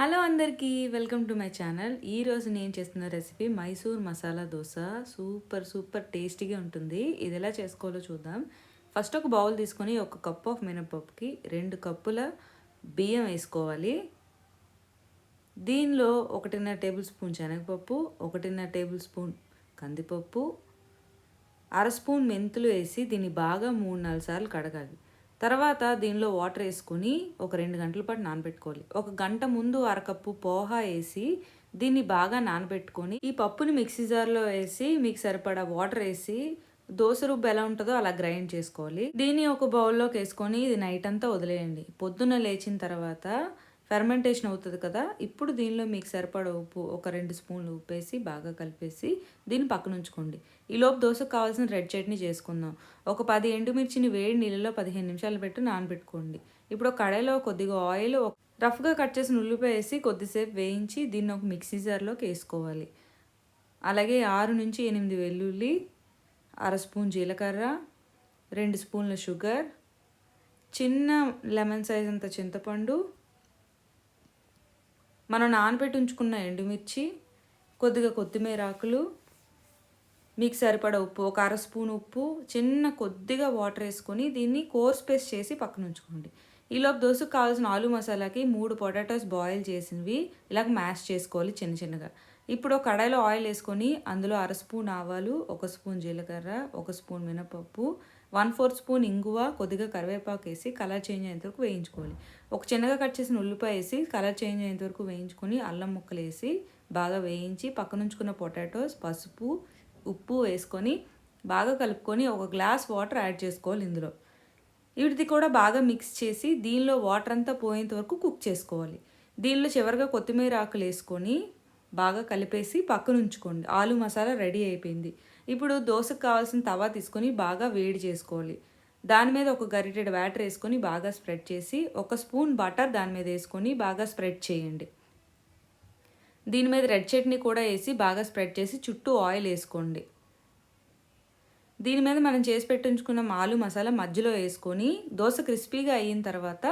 Hello అందరికీ welcome to my channel. ఈరోజు నేను చేస్తున్న recipe Mysore masala dosa. Super super టేస్టీగా ఉంటుంది. ఇది ఎలా చేసుకోవాలో చూద్దాం. ఫస్ట్ ఒక బౌల్ తీసుకొని ఒక కప్ ఆఫ్ మినపప్పుకి రెండు కప్పుల బియ్యం వేసుకోవాలి. దీనిలో ఒకటిన్నర టేబుల్ స్పూన్ శనగపప్పు ఒకటిన్నర టేబుల్ స్పూన్ కందిపప్పు అర స్పూన్ మెంతులు వేసి దీన్ని బాగా మూడు నాలుగు సార్లు కడగాలి. తర్వాత దీనిలో వాటర్ వేసుకొని ఒక రెండు గంటల పాటు నానబెట్టుకోవాలి. ఒక గంట ముందు అరకప్పు పోహా వేసి దీన్ని బాగా నానబెట్టుకొని ఈ పప్పుని మిక్సీ జార్లో వేసి మీకు సరిపడా వాటర్ వేసి దోశ రుబ్బు ఎలా ఉంటుందో అలా గ్రైండ్ చేసుకోవాలి. దీన్ని ఒక బౌల్లోకి వేసుకొని ఇది నైట్ అంతా వదిలేయండి. పొద్దున్న లేచిన తర్వాత ఫెర్మెంటేషన్ అవుతుంది కదా ఇప్పుడు దీనిలో మీకు సరిపడ ఉప్పు ఒక రెండు స్పూన్లు ఉప్పు వేసి బాగా కలిపేసి దీన్ని పక్కన ఉంచుకోండి. ఈలోపు దోశకు కావాల్సిన రెడ్ చట్నీ చేసుకుందాం. ఒక పది ఎండుమిర్చిని వేడి నీళ్ళలో పదిహేను నిమిషాలు పెట్టి నానబెట్టుకోండి. ఇప్పుడు కడాయిలో కొద్దిగా ఆయిల్ రఫ్గా కట్ చేసిన ఉల్లిపాయ వేసి కొద్దిసేపు వేయించి దీన్ని ఒక మిక్సీ జార్లోకి వేసుకోవాలి. అలాగే ఆరు నుంచి ఎనిమిది వెల్లుల్లి అర స్పూన్ జీలకర్ర రెండు స్పూన్ల షుగర్ చిన్న లెమన్ సైజ్ అంత చింతపండు మనం నానబెట్టి ఉంచుకున్న ఎండుమిర్చి కొద్దిగా కొత్తిమీర ఆకులు మీకు సరిపడ ఉప్పు ఒక అర స్పూన్ ఉప్పు చిన్న కొద్దిగా వాటర్ వేసుకొని దీన్ని కోర్స్ పేస్ట్ చేసి పక్కన ఉంచుకోండి. ఈలోపు దోశకు కావాల్సిన ఆలు మసాలాకి మూడు పొటాటోస్ బాయిల్ చేసినవి. ఇలాగ మ్యాష్ చేసుకోవాలి చిన్న చిన్నగా. ఇప్పుడు కడాయిలో ఆయిల్ వేసుకొని అందులో అర స్పూన్ ఆవాలు ఒక స్పూన్ జీలకర్ర ఒక స్పూన్ మినపప్పు వన్ ఫోర్త్ స్పూన్ ఇంగువ కొద్దిగా కరివేపాకు వేసి కలర్ చేంజ్ అయ్యేంత వరకు వేయించుకోవాలి. ఒక చిన్నగా కట్ చేసిన ఉల్లిపాయ వేసి కలర్ చేంజ్ అయ్యేంత వరకు వేయించుకొని అల్లం ముక్కలు వేసి బాగా వేయించి పక్కనుంచుకున్న పొటాటోస్ పసుపు ఉప్పు వేసుకొని బాగా కలుపుకొని ఒక గ్లాస్ వాటర్ యాడ్ చేసుకోవాలి ఇందులో. వీటిది కూడా బాగా మిక్స్ చేసి దీనిలో వాటర్ అంతా పోయేంత వరకు కుక్ చేసుకోవాలి. దీనిలో చివరిగా కొత్తిమీర ఆకులు వేసుకొని బాగా కలిపేసి పక్కన ఉంచుకోండి. ఆలు మసాలా రెడీ అయిపోయింది. ఇప్పుడు దోశకు కావాల్సిన తవా తీసుకొని బాగా వేడి చేసుకోవాలి. దాని మీద ఒక గరిటెడ్ వాటర్ వేసుకొని బాగా స్ప్రెడ్ చేసి ఒక స్పూన్ బటర్ దాని మీద వేసుకొని బాగా స్ప్రెడ్ చేయండి. దీని మీద రెడ్ చట్నీ కూడా వేసి బాగా స్ప్రెడ్ చేసి చుట్టూ ఆయిల్ వేసుకోండి. దీని మీద మనం చేసి పెట్టించుకున్న ఆలు మసాలా మధ్యలో వేసుకొని దోశ క్రిస్పీగా అయిన తర్వాత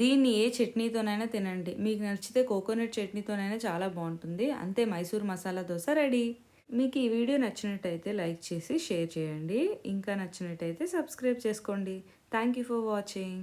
దీన్ని ఏ చట్నీతోనైనా తినండి. మీకు నచ్చితే కోకోనట్ చట్నీతోనైనా చాలా బాగుంటుంది. అంతే మైసూర్ మసాలా దోశ రెడీ. మీకు ఈ వీడియో నచ్చినట్టయితే లైక్ చేసి షేర్ చేయండి. ఇంకా నచ్చినట్టయితే సబ్స్క్రైబ్ చేసుకోండి. Thank you for watching.